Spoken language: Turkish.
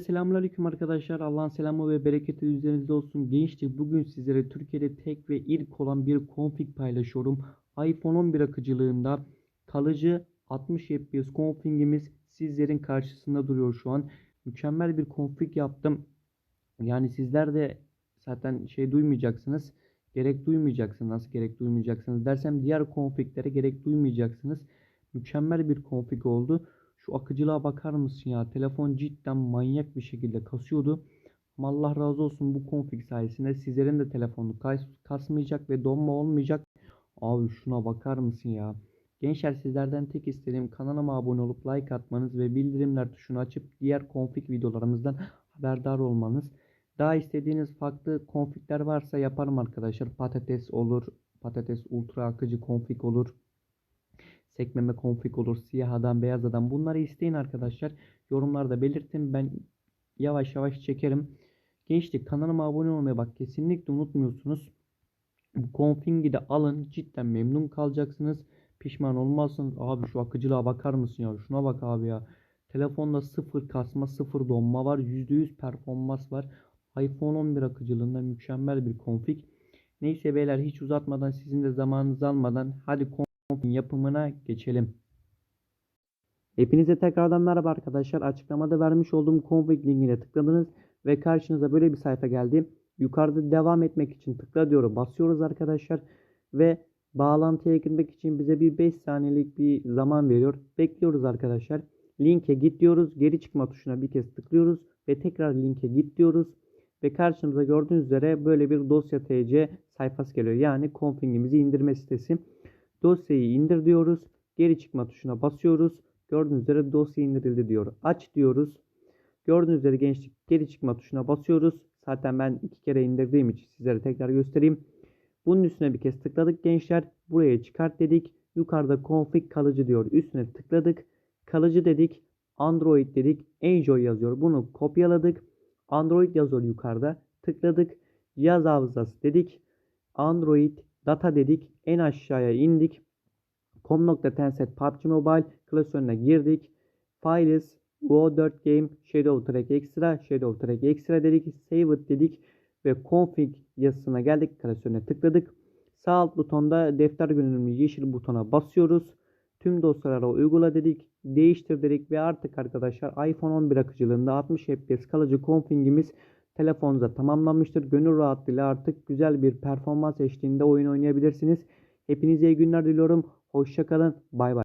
Selamünaleyküm arkadaşlar. Allah'ın selamı ve bereketi üzerinizde olsun. Gençlik bugün sizlere Türkiye'de tek ve ilk olan bir config paylaşıyorum. iPhone 11 akıcılığında kalıcı 60 FPS configimiz sizlerin karşısında duruyor şu an. Mükemmel bir config yaptım. Yani sizler de zaten şey duymayacaksınız. Gerek duymayacaksınız. Nasıl gerek duymayacaksınız dersem diğer configlere gerek duymayacaksınız. Mükemmel bir config oldu. Şu akıcılığa bakar mısın ya? Telefon cidden manyak bir şekilde kasıyordu. Ama Allah razı olsun bu config sayesinde sizlerin de telefonu kas kasmayacak ve donma olmayacak. Abi şuna bakar mısın ya? Gençler sizlerden tek istediğim kanalıma abone olup like atmanız ve bildirimler tuşunu açıp diğer config videolarımızdan haberdar olmanız. Daha istediğiniz farklı configler varsa yaparım arkadaşlar. Patates olur, patates ultra akıcı config olur sekmeme config olur, siyah adam, beyaz adam. Bunları isteyin arkadaşlar. Yorumlarda belirtin. Ben yavaş yavaş çekerim. Gençlik kanalıma abone olmayı bak kesinlikle unutmuyorsunuz. Bu config'i de alın. Cidden memnun kalacaksınız. Pişman olmazsınız. Abi şu akıcılığa bakar mısın ya? Şuna bak abi ya. Telefonda sıfır kasma, sıfır donma var. %100 performans var. iPhone 11 akıcılığında mükemmel bir config. Neyse beyler hiç uzatmadan sizin de zamanınızı almadan hadi yapımına geçelim. Hepinize tekrardan merhaba arkadaşlar. Açıklamada vermiş olduğum config linkine tıkladınız ve karşınıza böyle bir sayfa geldi. Yukarıda devam etmek için tıkla diyorum. Basıyoruz arkadaşlar ve bağlantıya girmek için bize bir 5 saniyelik bir zaman veriyor. Bekliyoruz arkadaşlar. Linke git diyoruz. Geri çıkma tuşuna bir kez tıklıyoruz ve tekrar linke git diyoruz. Ve karşımıza gördüğünüz üzere böyle bir dosya tc sayfası geliyor. Yani config'imizi indirme sitesi. Dosyayı indir diyoruz. Geri çıkma tuşuna basıyoruz. Gördüğünüz üzere dosya indirildi diyor. Aç diyoruz. Gördüğünüz üzere gençlik geri çıkma tuşuna basıyoruz. Zaten ben iki kere indirdiğim için sizlere tekrar göstereyim. Bunun üstüne bir kez tıkladık gençler. Buraya çıkart dedik. Yukarıda config kalıcı diyor. Üstüne tıkladık. Kalıcı dedik. Android dedik. Enjoy yazıyor. Bunu kopyaladık. Android yazıyor yukarıda. Tıkladık. Cihaz hafızası dedik. Android Data dedik. En aşağıya indik. Com.tenset PUBG Mobile klasörüne girdik. Files Go4 Game Shadow Track Extra Shadow Track Extra dedik. Save it dedik. Ve config yazısına geldik. Klasörüne tıkladık. Sağ alt butonda defter görünümlü yeşil butona basıyoruz. Tüm dosyalara uygula dedik. Değiştir dedik ve artık arkadaşlar iPhone 11 akıcılığında 60 FPS kalıcı configimiz telefonunuza tamamlanmıştır. Gönül rahatlığıyla artık güzel bir performans eşliğinde oyun oynayabilirsiniz. Hepinize iyi günler diliyorum. Hoşçakalın. Bay bay.